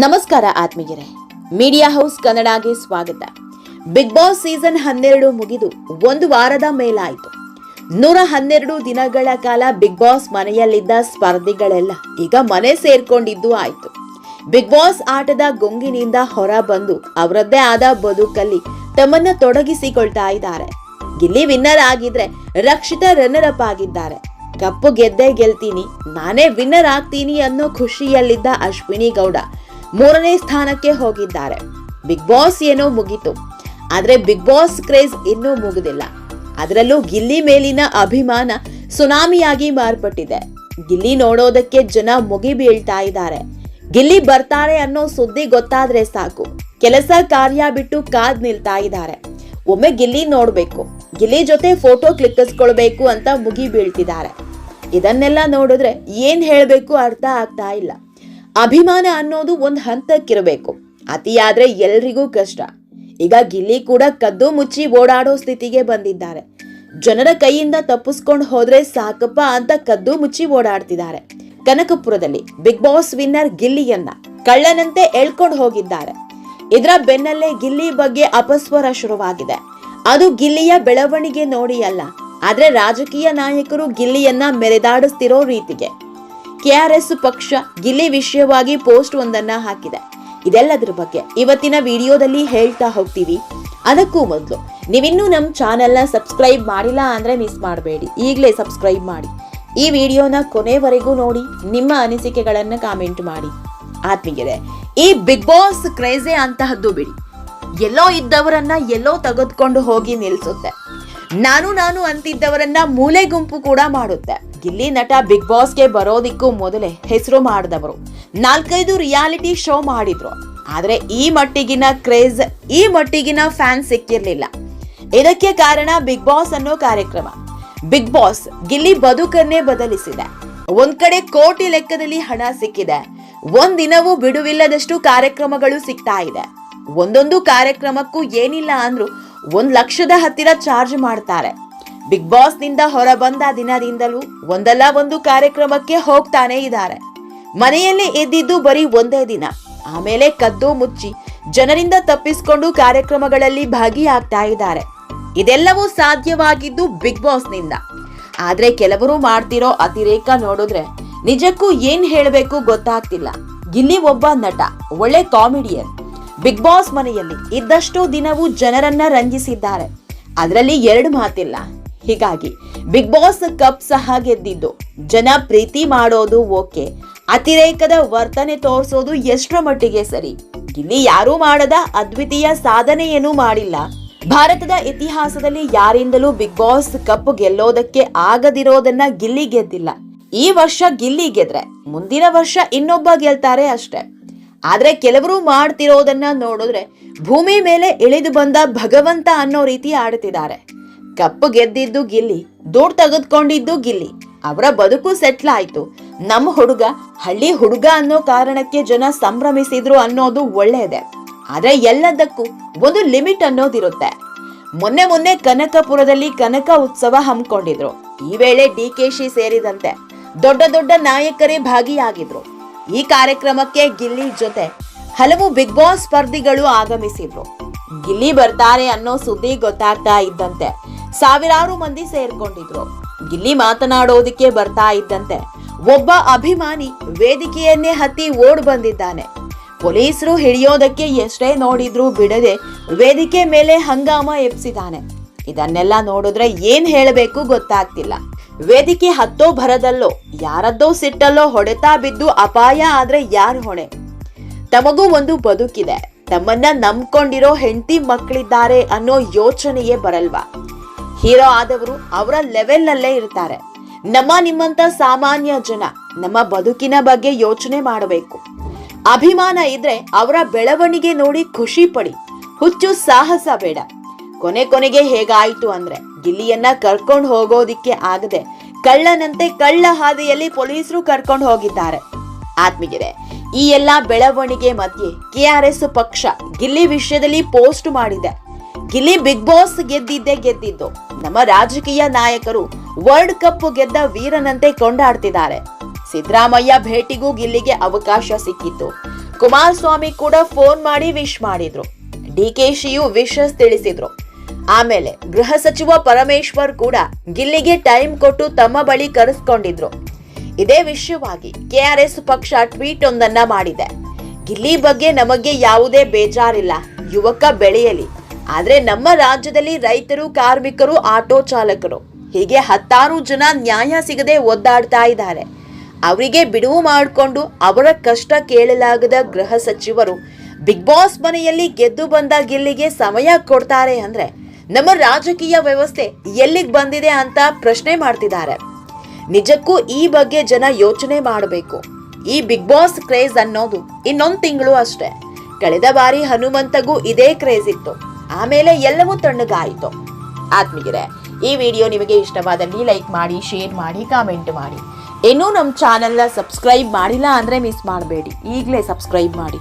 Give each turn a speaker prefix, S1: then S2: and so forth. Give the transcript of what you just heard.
S1: ನಮಸ್ಕಾರ ಆತ್ಮೀಯರೇ. Media house ಕನ್ನಡಗೆ ಸ್ವಾಗತ. ಬಿಗ್ ಬಾಸ್ ಸೀಸನ್ ಹನ್ನೆರಡು ಮುಗಿದು ಒಂದು ವಾರದ ಮೇಲಾಯಿತು. ನೂರ ಹನ್ನೆರಡು ದಿನಗಳ ಕಾಲ ಬಿಗ್ ಬಾಸ್ ಮನೆಯಲ್ಲಿದ್ದ ಸ್ಪರ್ಧಿಗಳೆಲ್ಲ ಈಗ ಮನೆ ಸೇರ್ಕೊಂಡಿದ್ದು ಆಯ್ತು. ಬಿಗ್ ಬಾಸ್ ಆಟದ ಗೊಂಗಿನಿಂದ ಹೊರ ಬಂದು ಅವರದ್ದೇ ಆದ ಬದುಕಲ್ಲಿ ತಮ್ಮನ್ನ ತೊಡಗಿಸಿಕೊಳ್ತಾ ಇದ್ದಾರೆ. ಗಿಲ್ಲಿ ವಿನ್ನರ್ ಆಗಿದ್ರೆ ರಕ್ಷಿತ ರನ್ನರ್ ಅಪ್ ಆಗಿದ್ದಾರೆ. ಕಪ್ಪು ಗೆದ್ದೇ ಗೆಲ್ತೀನಿ, ನಾನೇ ವಿನ್ನರ್ ಆಗ್ತೀನಿ ಅನ್ನೋ ಖುಷಿಯಲ್ಲಿದ್ದ ಅಶ್ವಿನಿ ಗೌಡ ಮೂರನೇ ಸ್ಥಾನಕ್ಕೆ ಹೋಗಿದ್ದಾರೆ. ಬಿಗ್ ಬಾಸ್ ಏನೋ ಮುಗೀತು. ಆದ್ರೆ ಬಿಗ್ ಬಾಸ್ ಕ್ರೇಜ್ ಇನ್ನೂ ಮುಗಿದಿಲ್ಲ. ಅದರಲ್ಲೂ ಗಿಲ್ಲಿ ಮೇಲಿನ ಅಭಿಮಾನ ಸುನಾಮಿಯಾಗಿ ಮಾರ್ಪಟ್ಟಿದೆ. ಗಿಲ್ಲಿ ನೋಡೋದಕ್ಕೆ ಜನ ಮುಗಿ ಬೀಳ್ತಾ ಇದ್ದಾರೆ. ಗಿಲ್ಲಿ ಬರ್ತಾರೆ ಅನ್ನೋ ಸುದ್ದಿ ಗೊತ್ತಾದ್ರೆ ಸಾಕು. ಕೆಲಸ ಕಾರ್ಯ ಬಿಟ್ಟು ಕಾದ್ ನಿಲ್ತಾ ಇದ್ದಾರೆ. ಒಮ್ಮೆ ಗಿಲ್ಲಿ ನೋಡ್ಬೇಕು. ಗಿಲ್ಲಿ ಜೊತೆ ಫೋಟೋ ಕ್ಲಿಕ್ಕಿಸ್ಕೊಳ್ಬೇಕು ಅಂತ ಮುಗಿ ಬೀಳ್ತಿದ್ದಾರೆ. ಇದನ್ನೆಲ್ಲ ನೋಡಿದ್ರೆ ಏನ್ ಹೇಳಬೇಕು ಅರ್ಥ ಆಗ್ತಾ ಇಲ್ಲ. ಅಭಿಮಾನ ಅನ್ನೋದು ಒಂದ್ ಹಂತಕ್ಕಿರಬೇಕು. ಅತಿಯಾದ್ರೆ ಎಲ್ರಿಗೂ ಕಷ್ಟ. ಈಗ ಗಿಲ್ಲಿ ಕೂಡ ಕದ್ದು ಮುಚ್ಚಿ ಓಡಾಡೋ ಸ್ಥಿತಿಗೆ ಬಂದಿದ್ದಾರೆ. ಜನರ ಕೈಯಿಂದ ತಪ್ಪಿಸ್ಕೊಂಡು ಹೋದ್ರೆ ಸಾಕಪ್ಪ ಅಂತ ಕದ್ದು ಮುಚ್ಚಿ ಓಡಾಡ್ತಿದ್ದಾರೆ. ಕನಕಪುರದಲ್ಲಿ ಬಿಗ್ ಬಾಸ್ ವಿನ್ನರ್ ಗಿಲ್ಲಿಯನ್ನ ಕಳ್ಳನಂತೆ ಎಳ್ಕೊಂಡು ಹೋಗಿದ್ದಾರೆ. ಇದರ ಬೆನ್ನಲ್ಲೇ ಗಿಲ್ಲಿ ಬಗ್ಗೆ ಅಪಸ್ವರ ಶುರುವಾಗಿದೆ. ಅದು ಗಿಲ್ಲಿಯ ಬೆಳವಣಿಗೆ ನೋಡಿ ಅಲ್ಲ, ಆದ್ರೆ ರಾಜಕೀಯ ನಾಯಕರು ಗಿಲ್ಲಿಯನ್ನ ಮೆರೆದಾಡಿಸ್ತಿರೋ ರೀತಿಗೆ. ಕೆಆರ್ಎಸ್ ಪಕ್ಷ ಗಿಲ್ಲಿ ವಿಷಯವಾಗಿ ಪೋಸ್ಟ್ ಒಂದನ್ನ ಹಾಕಿದೆ. ಇದೆಲ್ಲದರ ಬಗ್ಗೆ ಇವತ್ತಿನ ವಿಡಿಯೋದಲ್ಲಿ ಹೇಳ್ತಾ ಹೋಗ್ತೀವಿ. ಅದಕ್ಕೂ ಮೊದಲು, ನೀವಿನ್ನೂ ನಮ್ಮ ಚಾನೆಲ್ನ ಸಬ್ಸ್ಕ್ರೈಬ್ ಮಾಡಿಲ್ಲ ಅಂದರೆ ಮಿಸ್ ಮಾಡಬೇಡಿ. ಈಗಲೇ ಸಬ್ಸ್ಕ್ರೈಬ್ ಮಾಡಿ. ಈ ವಿಡಿಯೋನ ಕೊನೆವರೆಗೂ ನೋಡಿ, ನಿಮ್ಮ ಅನಿಸಿಕೆಗಳನ್ನು ಕಾಮೆಂಟ್ ಮಾಡಿ. ಆತ್ಮೀಯರೇ, ಈ ಬಿಗ್ ಬಾಸ್ ಕ್ರೇಜೆ ಅಂತಹದ್ದು ಬಿಡಿ. ಎಲ್ಲೋ ಇದ್ದವರನ್ನ ಎಲ್ಲೋ ತೆಗೆದುಕೊಂಡು ಹೋಗಿ ನಿಲ್ಲಿಸುತ್ತೆ ನಾನು ನಾನು ಅಂತಿದ್ದವರನ್ನ ಮೂಲೆ ಗುಂಪು ಕೂಡ ಮಾಡುತ್ತೆ. ಗಿಲ್ಲಿ ನಟ ಬಿಗ್ ಬಾಸ್ಗೆ ಬರೋದಿಕ್ಕೂ ಮೊದಲೇ ಹೆಸರು ಮಾಡಿದವರು. ನಾಲ್ಕೈದು ರಿಯಾಲಿಟಿ ಶೋ ಮಾಡಿದ್ರು. ಆದರೆ ಈ ಮಟ್ಟಿಗಿನ ಕ್ರೇಜ್, ಈ ಮಟ್ಟಿಗಿನ ಫ್ಯಾನ್ ಸಿಕ್ಕಿರಲಿಲ್ಲ. ಇದಕ್ಕೆ ಕಾರಣ ಬಿಗ್ ಬಾಸ್ ಅನ್ನೋ ಕಾರ್ಯಕ್ರಮ. ಬಿಗ್ ಬಾಸ್ ಗಿಲ್ಲಿ ಬದುಕನ್ನೇ ಬದಲಿಸಿದೆ. ಒಂದ್ ಕಡೆ ಕೋಟಿ ಲೆಕ್ಕದಲ್ಲಿ ಹಣ ಸಿಕ್ಕಿದೆ. ಒಂದಿನವೂ ದಿನವೂ ಬಿಡುವಿಲ್ಲದಷ್ಟು ಕಾರ್ಯಕ್ರಮಗಳು ಸಿಗ್ತಾ ಇದೆ. ಒಂದೊಂದು ಕಾರ್ಯಕ್ರಮಕ್ಕೂ ಏನಿಲ್ಲ ಅಂದ್ರೂ ಒಂದ್ ಲಕ್ಷದ ಹತ್ತಿರ ಚಾರ್ಜ್ ಮಾಡ್ತಾರೆ. ಬಿಗ್ ಬಾಸ್ನಿಂದ ಹೊರಬಂದ ದಿನದಿಂದಲೂ ಒಂದಲ್ಲ ಒಂದು ಕಾರ್ಯಕ್ರಮಕ್ಕೆ ಹೋಗ್ತಾನೆ ಇದ್ದಾರೆ. ಮನೆಯಲ್ಲಿ ಎದ್ದಿದ್ದು ಬರೀ ಒಂದೇ ದಿನ. ಆಮೇಲೆ ಕದ್ದು ಮುಚ್ಚಿ ಜನರಿಂದ ತಪ್ಪಿಸಿಕೊಂಡು ಕಾರ್ಯಕ್ರಮಗಳಲ್ಲಿ ಭಾಗಿಯಾಗ್ತಾ ಇದ್ದಾರೆ. ಇದೆಲ್ಲವೂ ಸಾಧ್ಯವಾಗಿದ್ದು ಬಿಗ್ ಬಾಸ್ನಿಂದ ಆದ್ರೆ ಕೆಲವರು ಮಾಡ್ತಿರೋ ಅತಿರೇಕ ನೋಡಿದ್ರೆ ನಿಜಕ್ಕೂ ಏನ್ ಹೇಳಬೇಕು ಗೊತ್ತಾಗ್ತಿಲ್ಲ. ಇಲ್ಲಿ ಒಬ್ಬ ನಟ, ಒಳ್ಳೆ ಕಾಮಿಡಿಯನ್. ಬಿಗ್ ಬಾಸ್ ಮನೆಯಲ್ಲಿ ಇದ್ದಷ್ಟು ದಿನವೂ ಜನರನ್ನ ರಂಜಿಸಿದ್ದಾರೆ. ಅದರಲ್ಲಿ ಎರಡು ಮಾತಿಲ್ಲ. ಹೀಗಾಗಿ ಬಿಗ್ ಬಾಸ್ ಕಪ್ ಸಹ ಗೆದ್ದಿದ್ದು. ಜನ ಪ್ರೀತಿ ಮಾಡೋದು ಓಕೆ. ಅತಿರೇಕದ ವರ್ತನೆ ತೋರಿಸೋದು ಎಷ್ಟರ ಮಟ್ಟಿಗೆ ಸರಿ. ಇಲ್ಲಿ ಯಾರೂ ಮಾಡದ ಅದ್ವಿತೀಯ ಸಾಧನೆಯೇನೂ ಮಾಡಿಲ್ಲ. ಭಾರತದ ಇತಿಹಾಸದಲ್ಲಿ ಯಾರಿಂದಲೂ ಬಿಗ್ ಬಾಸ್ ಕಪ್ ಗೆಲ್ಲೋದಕ್ಕೆ ಆಗದಿರೋದನ್ನ ಗಿಲ್ಲಿ ಗೆದ್ದಿಲ್ಲ. ಈ ವರ್ಷ ಗಿಲ್ಲಿ ಗೆದ್ರೆ ಮುಂದಿನ ವರ್ಷ ಇನ್ನೊಬ್ಬ ಗೆಲ್ತಾರೆ ಅಷ್ಟೇ. ಆದ್ರೆ ಕೆಲವರು ಮಾಡ್ತಿರೋದನ್ನ ನೋಡಿದ್ರೆ ಭೂಮಿ ಮೇಲೆ ಇಳಿದು ಬಂದ ಭಗವಂತ ಅನ್ನೋ ರೀತಿ ಆಡ್ತಿದ್ದಾರೆ. ಕಪ್ಪು ಗೆದ್ದಿದ್ದು ಗಿಲ್ಲಿ ದುಡ್ಡು ತೆಗೆದುಕೊಂಡಿದ್ದು ಗಿಲ್ಲಿ. ಅವರ ಬದುಕು ಸೆಟ್ಲ್ ಆಯ್ತು. ನಮ್ಮ ಹುಡುಗ, ಹಳ್ಳಿ ಹುಡುಗ ಅನ್ನೋ ಕಾರಣಕ್ಕೆ ಜನ ಸಂಭ್ರಮಿಸಿದ್ರು ಅನ್ನೋದು ಒಳ್ಳೆಯದೆ ಆದ್ರೆ ಎಲ್ಲದಕ್ಕೂ ಒಂದು ಲಿಮಿಟ್ ಅನ್ನೋದಿರುತ್ತೆ. ಮೊನ್ನೆ ಮೊನ್ನೆ ಕನಕಪುರದಲ್ಲಿ ಕನಕ ಉತ್ಸವ ಹಮ್ಮಿಕೊಂಡಿದ್ರು. ಈ ವೇಳೆ ಡಿ ಕೆ ಶಿ ಸೇರಿದಂತೆ ದೊಡ್ಡ ದೊಡ್ಡ ನಾಯಕರೇ ಭಾಗಿಯಾಗಿದ್ರು. ಈ ಕಾರ್ಯಕ್ರಮಕ್ಕೆ ಗಿಲ್ಲಿ ಜೊತೆ ಹಲವು ಬಿಗ್ ಬಾಸ್ ಸ್ಪರ್ಧಿಗಳು ಆಗಮಿಸಿದ್ರು. ಗಿಲ್ಲಿ ಬರ್ತಾರೆ ಅನ್ನೋ ಸುದ್ದಿ ಗೊತ್ತಾಗ್ತಾ ಇದ್ದಂತೆ. ಸಾವಿರಾರು ಮಂದಿ ಸೇರ್ಕೊಂಡಿದ್ರು. ಗಿಲ್ಲಿ ಮಾತನಾಡೋದಿಕ್ಕೆ ಬರ್ತಾ ಇದ್ದಂತೆ ಒಬ್ಬ ಅಭಿಮಾನಿ ವೇದಿಕೆಯನ್ನೇ ಹತ್ತಿ ಓಡ್ ಬಂದಿದ್ದಾನೆ. ಪೊಲೀಸರು ಹಿಡಿಯೋದಕ್ಕೆ ಎಷ್ಟೇ ನೋಡಿದ್ರೂ ಬಿಡದೆ ವೇದಿಕೆ ಮೇಲೆ ಹಂಗಾಮ ಎಪ್ಸಿದಾನೆ ಇದನ್ನೆಲ್ಲ ನೋಡಿದ್ರೆ ಏನ್ ಹೇಳಬೇಕು ಗೊತ್ತಾಗ್ತಿಲ್ಲ. ವೇದಿಕೆ ಹತ್ತೋ ಭರದಲ್ಲೋ, ಯಾರದ್ದೋ ಸಿಟ್ಟಲ್ಲೋ ಹೊಡೆತಾ ಬಿದ್ದು ಅಪಾಯ ಆದ್ರೆ ಯಾರು ಹೊಣೆ? ತಮಗೂ ಒಂದು ಬದುಕಿದೆ. ತಮ್ಮನ್ನ ನಂಬ್ಕೊಂಡಿರೋ ಹೆಂಡತಿ ಮಕ್ಕಳಿದ್ದಾರೆ ಅನ್ನೋ ಯೋಚನೆಯೇ ಬರಲ್ವಾ? ಹೀರೋ ಆದವರು ಅವರ ಲೆವೆಲ್ನಲ್ಲೇ ಇರ್ತಾರೆ. ನಮ್ಮ ನಿಮ್ಮಂತ ಸಾಮಾನ್ಯ ಜನ ನಮ್ಮ ಬದುಕಿನ ಬಗ್ಗೆ ಯೋಚನೆ ಮಾಡಬೇಕು. ಅಭಿಮಾನ ಇದ್ರೆ ಅವರ ಬೆಳವಣಿಗೆ ನೋಡಿ ಖುಷಿ ಪಡಿ. ಹುಚ್ಚು ಸಾಹಸ ಬೇಡ. ಕೊನೆ ಕೊನೆಗೆ ಹೇಗಾಯ್ತು ಅಂದ್ರೆ ಗಿಲ್ಲಿಯನ್ನ ಕರ್ಕೊಂಡು ಹೋಗೋದಿಕ್ಕೆ ಆಗದೆ ಕಳ್ಳನಂತೆ ಕಳ್ಳ ಹಾದಿಯಲ್ಲಿ ಪೊಲೀಸರು ಕರ್ಕೊಂಡು ಹೋಗಿದ್ದಾರೆ. ಆತ್ಮೀಯರೇ, ಈ ಎಲ್ಲಾ ಬೆಳವಣಿಗೆ ಮಧ್ಯೆ ಕೆಆರ್ಎಸ್ ಪಕ್ಷ ಗಿಲ್ಲಿ ವಿಷಯದಲ್ಲಿ ಪೋಸ್ಟ್ ಮಾಡಿದೆ. ಗಿಲ್ಲಿ ಬಿಗ್ ಬಾಸ್ ಗೆದ್ದಿದ್ದೇ ಗೆದ್ದಿದ್ದು. ನಮ್ಮ ರಾಜಕೀಯ ನಾಯಕರು ವರ್ಲ್ಡ್ ಕಪ್ ಗೆದ್ದ ವೀರನಂತೆ ಕೊಂಡಾಡ್ತಿದ್ದಾರೆ. ಸಿದ್ದರಾಮಯ್ಯ ಭೇಟಿಗೂ ಗಿಲ್ಲಿಗೆ ಅವಕಾಶ ಸಿಕ್ಕಿತ್ತು. ಕುಮಾರಸ್ವಾಮಿ ಕೂಡ ಫೋನ್ ಮಾಡಿ ವಿಶ್ ಮಾಡಿದ್ರು. ಡಿ ಕೆ ಶಿಯು ವಿಶಸ್ ತಿಳಿಸಿದ್ರು. ಆಮೇಲೆ ಗೃಹ ಸಚಿವ ಪರಮೇಶ್ವರ್ ಕೂಡ ಗಿಲ್ಲಿಗೆ ಟೈಮ್ ಕೊಟ್ಟು ತಮ್ಮ ಬಳಿ ಕರೆಸ್ಕೊಂಡಿದ್ರು. ಇದೇ ವಿಷಯವಾಗಿ ಕೆಆರ್ಎಸ್ ಪಕ್ಷ ಟ್ವೀಟ್ ಒಂದನ್ನ ಮಾಡಿದೆ. ಗಿಲ್ಲಿ ಬಗ್ಗೆ ನಮಗೆ ಯಾವುದೇ ಬೇಜಾರಿಲ್ಲ. ಯುವಕ ಬೆಳೆಯಲಿ. ಆದ್ರೆ ನಮ್ಮ ರಾಜ್ಯದಲ್ಲಿ ರೈತರು, ಕಾರ್ಮಿಕರು, ಆಟೋ ಚಾಲಕರು, ಹೀಗೆ ಹತ್ತಾರು ಜನ ನ್ಯಾಯ ಸಿಗದೆ ಒದ್ದಾಡ್ತಾ ಇದ್ದಾರೆ. ಅವರಿಗೆ ಬಿಡುವು ಮಾಡಿಕೊಂಡು ಅವರ ಕಷ್ಟ ಕೇಳಲಾಗದ ಗೃಹ ಸಚಿವರು ಬಿಗ್ ಬಾಸ್ ಮನೆಯಲ್ಲಿ ಗೆದ್ದು ಬಂದ ಗೆಲ್ಲಿಗೆ ಸಮಯ ಕೊಡ್ತಾರೆ ಅಂದ್ರೆ ನಮ್ಮ ರಾಜಕೀಯ ವ್ಯವಸ್ಥೆ ಎಲ್ಲಿಗೆ ಬಂದಿದೆ ಅಂತ ಪ್ರಶ್ನೆ ಮಾಡ್ತಿದ್ದಾರೆ. ನಿಜಕ್ಕೂ ಈ ಬಗ್ಗೆ ಜನ ಯೋಚನೆ ಮಾಡಬೇಕು. ಈ ಬಿಗ್ ಬಾಸ್ ಕ್ರೇಜ್ ಅನ್ನೋದು ಇನ್ನೊಂದು ತಿಂಗಳು ಅಷ್ಟೇ. ಕಳೆದ ಬಾರಿ ಹನುಮಂತಗೂ ಇದೇ ಕ್ರೇಜ್ ಇತ್ತು. ಆಮೇಲೆ ಎಲ್ಲವೂ ತಣ್ಣಗಾಯಿತು. ಆತ್ಮೀಯರೇ, ಈ ವಿಡಿಯೋ ನಿಮಗೆ ಇಷ್ಟವಾದಲ್ಲಿ ಲೈಕ್ ಮಾಡಿ, ಶೇರ್ ಮಾಡಿ, ಕಾಮೆಂಟ್ ಮಾಡಿ. ಇನ್ನೂ ನಮ್ಮ ಚಾನೆಲ್ನ ಸಬ್ಸ್ಕ್ರೈಬ್ ಮಾಡಿಲ್ಲ ಅಂದರೆ ಮಿಸ್ ಮಾಡಬೇಡಿ. ಈಗಲೇ ಸಬ್ಸ್ಕ್ರೈಬ್ ಮಾಡಿ.